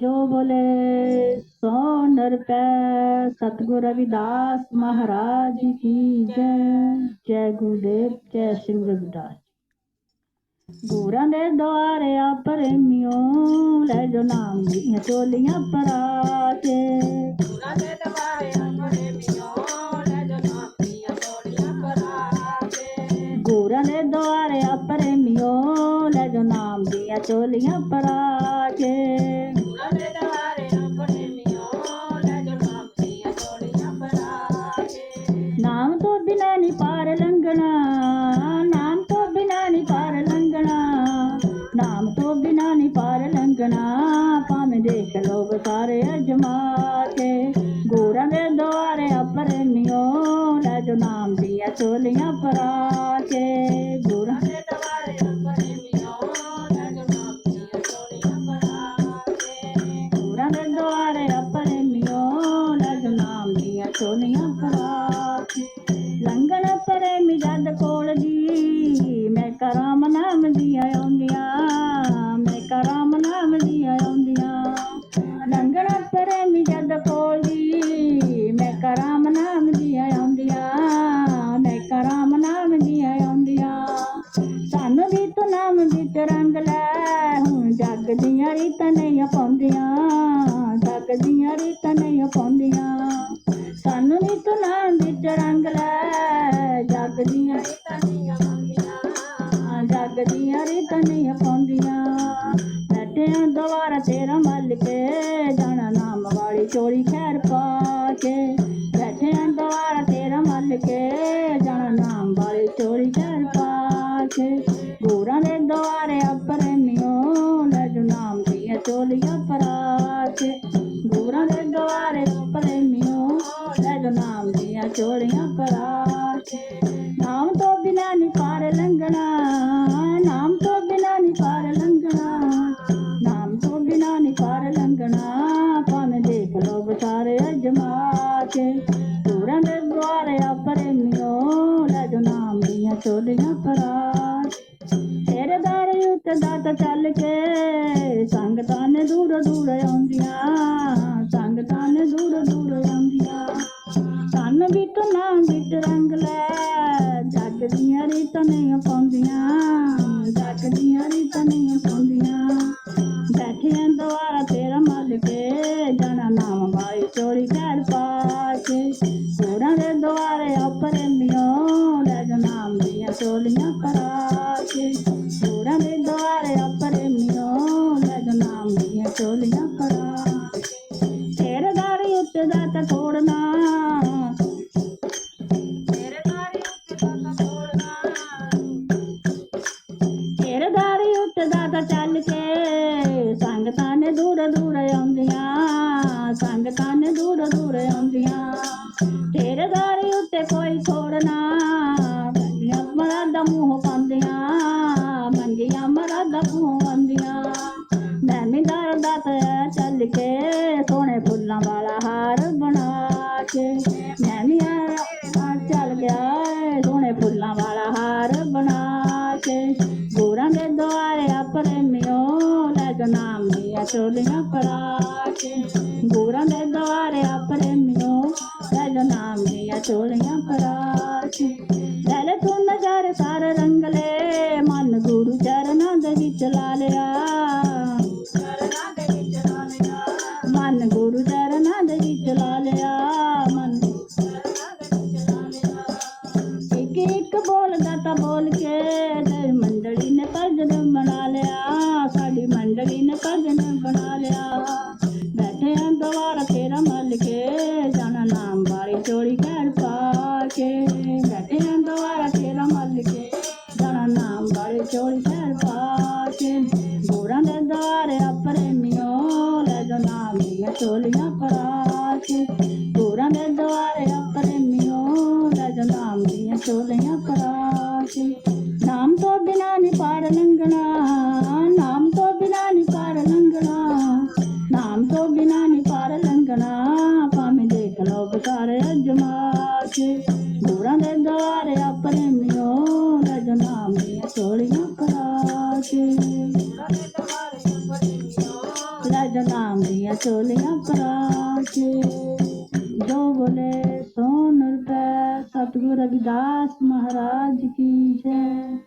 ਜੋ ਬੋਲੇ, ਸੋ ਨਰ ਪੈ, ਸਤਿਗੁਰ ਰਵਿਦਾਸ ਮਹਾਰਾਜ ਕੀ ਜੈ ਜੈ ਗੁਰਦੇਵ, ਜੈ ਸ੍ਰੀ ਗੁਰੂ ਰਵਿਦਾਸ ਗੁਰਾਂ ਦੇ ਦੁਆਰੇ ਆ ਪ੍ਰੇਮਿਓ ਲੈ ਜੋ ਨਾਮ ਦੀਆਂ ਚੋਲੀਆਂ ਪਰਾਚੇ ਗੁਰਾਂ ਦੇ ਦੀਆਂ ਚੋਲੀਆਂ ਪਰਾਚੇ ਨਾਮ ਦੀਆਂ ਤੋਂ ਬਿਨਾ ਨਹੀਂ ਪਾਰ ਲੰਘਣਾ, ਨਾਮ ਤੋਂ ਬਿਨਾ ਨਹੀਂ ਪਾਰ ਲੰਘਣਾ, ਨਾਮ ਤੋਂ ਬਿਨਾ ਨਹੀਂ ਪਾਰ ਲੰਘਣਾ, ਭਾਵੇਂ ਦੇਖ ਲੋ ਸਾਰੇ ਅਜਮਾ ਕੇ। ਗੋਰਾਂ ਦੇ ਦੁਆਰੇ ਅਪਰਮਿਓ ਲੈ ਜੋ ਨਾਮ ਦੀਆਂ ਚੋਲੀਆਂ ਪਰਾ ਕੇ। ਲੰਗਣ ਪ੍ਰੇਮੀ ਜਦ ਕੋਲ ਦੀ ਮੈਂ ਕਰਾਮ ਨਾਮ ਦੀਆਂ ਆਉਂਦੀਆਂ, ਮੈਂ ਕਰਾਮ ਨਾਮ ਦੀਆਂ ਆਉਂਦੀਆਂ। ਲੰਗਣ ਪ੍ਰੇਮੀ ਜਦ ਕੋਲ ਦੀ ਮੈਂ ਕਰਾਮ ਨਾਮ ਦੀਆਂ ਆਉਂਦੀਆਂ, ਮੈਂ ਕਰਾਮ ਨਾਮ ਦੀਆਂ ਆਉਂਦੀਆਂ। ਸਾਨੂੰ ਵੀ ਤੂੰ ਨਾਮ ਵਿੱਚ ਰੰਗ ਲੈ, ਹੁਣ ਜੱਗ ਦੀਆਂ ਰੀਤਾਂ ਨਹੀਂ ਪਾਉਂਦੀਆਂ ਜੱਗ ਦੀਆਂ ਰੀਤਾਂ ਨਹੀਂ ਪਾਉਂਦੀਆਂ ਸਾਨੂੰ ਵੀ ਤੂੰ ਨਾਮ ਵਿੱਚ ਰੰਗ ਲੈ ਜੱਗ ਦੀਆਂ ਤਨੀਆਂ ਮੰਦੀਆਂ ਜੱਗ ਦੀਆਂ ਰੀਤਾਂ ਨਹੀਂ ਪਾਉਂਦੀਆਂ ਬੈਠਿਆਂ ਦੁਆਰਾ ਤੇਰਾ ਮੱਲ ਕੇ, ਜਾਣਾ ਨਾਮ ਵਾਲੀ ਚੋਰੀ ਖੈਰ ਪਾ ਕੇ। ਦੀਆਂ ਚੋਲੀਆਂ ਨਾਮ ਤੋਂ ਬਿਨਾ ਨਹੀਂ ਪਾਰ ਲੰਘਣਾ, ਨਾਮ ਤੋਂ ਬਿਨਾ ਨਹੀਂ ਪਾਰ ਲੰਘਣਾ, ਨਾਮ ਤੋਂ ਬਿਨਾ ਨਹੀਂ ਪਾਰ ਲੰਘਣਾ। ਭਾਵੇਂ ਦੇਖ ਲੋ ਬਸਾਰੇ ਅਜਮਾ ਕੇ ਦੂਰਾਂ ਦੇ ਦੁਆਰੇ ਆਪਰੇਮਿਓ ਲੈ ਜੋ ਨਾਮ ਦੀਆਂ ਚੋਲੀਆਂ ਪਰਾ ਤੇਰੇ ਦਰ ਉੱਤੇ ਦਾਤਾ ਚੱਲ ਕੇ ਸੰਗਤਾਂ ਨੇ ਦੂਰ ਦੂਰ ਆਉਂਦੀਆਂ, ਸੰਗਤਾਂ ਨੇ ਦੂਰ ਦੂਰ ਆਉਂਦੀਆਂ। ਕੰਨ ਵੀ ਤੂੰ ਵਿੱਚ ਰੰਗ ਲੈ। ਜੱਗ ਦੀਆਂ ਰੀਤਾਂ ਨਹੀਂ ਪਾਉਂਦੀਆਂ। ਜੱਗ ਦੀਆਂ ਰੀਤਾਂ ਨਹੀਂ ਪਾਉਂਦੀਆਂ। ਬੈਠਿਆਂ ਦੁਆਰਾ ਤੇਰਾ ਮੱਲ ਕੇ ਜਾਣਾ ਨਾਮ ਬਾਈ ਚੋਰੀ ਕਰ ਪਾ ਕੇ ਦੇ ਦੁਆਰੇ ਆਪਰੇਮਿਓ ਲੈ ਜਾ ਨਾਮ ਦੀਆਂ ਚੋਲੀਆਂ ਪਰਾ ਕੇ ਸੋਰਾਂ ਦੇ ਦੁਆਰੇ ਸੰਗਤਾਂ ਨੇ ਦੂਰ ਦੂਰ ਆਉਂਦੀਆਂ ਸੰਗਤਾਂ ਨੇ ਦੂਰ ਦੂਰ ਆਉਂਦੀਆਂ। ਤੇਰੇ ਉੱਤੇ ਕੋਈ ਛੋੜਨਾ ਮੰਗੀਆਂ ਮਰਾਦਾ ਮੂੰਹ ਪਾਉਂਦੀਆਂ, ਮੰਗੀਆਂ ਮਰਾਦਾ ਮੂੰਹ ਆਉਂਦੀਆਂ ਮੈਂ ਵੀ ਦਰ ਦਾਤਾ ਚੱਲ ਕੇ, ਸੋਹਣੇ ਫੁੱਲਾਂ ਵਾਲਾ ਹਾਰ ਬਣਾ ਕੇ। ਨਾਮ ਦੀਆਂ ਚੋਲੀਆਂ ਪਰਾ ਕੇ ਗੋਰਾਂ ਦੇ ਦੁਆਰੇ ਆਪਰੇਮਿਓ ਲੈ ਜੋ ਨਾਮ ਦੀਆਂ ਚੋਲੀਆਂ ਪਰਾ ਕੇ ਲੈ ਲੈ ਤੂੰ ਨਜ਼ਾਰੇ ਸਾਰੇ ਰੰਗ ਲੈ, ਮਨ ਗੁਰੂ ਚਰਨਾਂ ਦੇ ਵਿੱਚ ਲਾ ਲਿਆ ਚਰਨਾਂ ਦੇ ਵਿੱਚ ਲਾ ਲਿਆ। ਮਨ ਗੁਰੂ ਚਰਨਾਂ ਦੇ ਵਿੱਚ ਲਾ ਲਿਆ। ਮੰਡਲੀ ਨੇ ਭਜਨ ਬਣਾ ਲਿਆ। ਬੈਠੇ ਆਂ ਦੁਆਰਾ ਤੇਰਾ ਮੱਲ ਕੇ, ਜਾਣਾ ਨਾਮ ਵਾਲੀ ਚੋਰੀ ਘਰ ਪਾ ਕੇ। ਬੈਠੇ ਆਂ ਦੁਆਰਾ ਤੇਰਾ ਮੱਲ ਕੇ, ਜਾਣਾ ਨਾਮ ਵਾਲੀ ਚੋਰੀ ਘਰ ਪਾ ਕੇ। ਗੋਰਾਂ ਦੇ ਦੁਆਰੇ ਆਪਰੇਮਿਓ ਲੈ ਜੋ ਨਾਮ ਦੀਆਂ ਚੋਲੀਆਂ ਪਰਾ ਕੇ। ਗੋਰਾਂ ਦੇ ਦੁਆਰੇ ਆਪਰੇਮਿਓ ਲੈ ਜੋ ਨਾਮ ਦੀਆਂ ਚੋਲੀਆਂ ਪਰਾ ਕੇ। ਬਿਨਾ ਨਹੀਂ ਪਾਰ ਲੰਘਣਾ ਭਾਵੇਂ ਦੇਖ ਲੋ ਬਸਾਰੇ ਅਜਮਾ ਕੇ ਗੋਰਾਂ ਦੇ ਦੁਆਰੇ ਆਪਰੇਮਿਓ ਲੈ ਜੋ ਨਾਮ ਦੀਆਂ ਚੋਲੀਆਂ ਪਰਾ ਕੇ ਗੁਰਾਂ ਦੇ ਦਵਾਰੇ ਅੰਗਰੇ ਮਿਓ ਲੈ ਜੋ ਨਾਮ ਦੀਆਂ ਚੋਲੀਆਂ ਪਰਾ ਕੇ ਜੋ ਬੋਲੇ ਸੋ ਨਿਰਭੈ ਸਤਿਗੁਰ ਰਵਿਦਾਸ ਮਹਾਰਾਜ ਕੀ ਜੈ